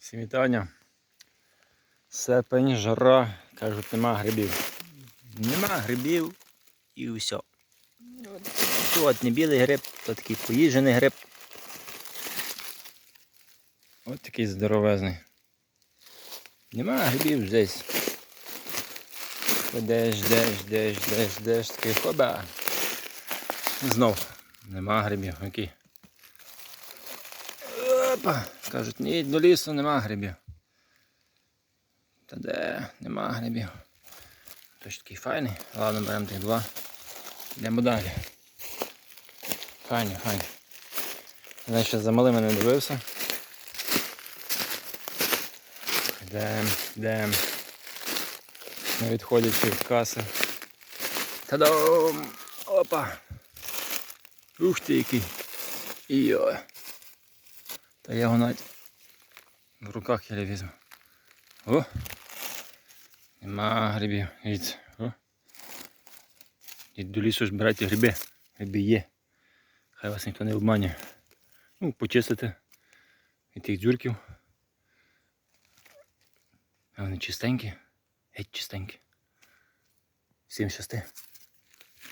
Всім вітання. Серпень, жара, кажуть, нема грибів. Нема грибів і все. То от не білий гриб, то такий поїжджений гриб. От такий здоровезний. Нема грибів здесь. Ждеш, ждеш, ждеш, ждеш, ждеш, такий хоба. Знов нема грибів. Окей. Опа! Кажуть, ні, до лісу нема грибів. Та де, нема грибів. Тож такий файний. Ладно, беремо тих два. Йдемо далі. Файні, файні. Я ще за малими не дивився. Йдем, йдем. Не відходячи від каси. Та-дам! Опа! Ух ти який! Йо! Та я його навіть в руках я візьму. О! Нема грибів. Дивіться. О! До лісу ж брати гриби. Гриби є. Хай вас ніхто не обманює. Ну, почистити від тих дзюрків. А вони чистенькі. Геть чистенькі. Всім щасти.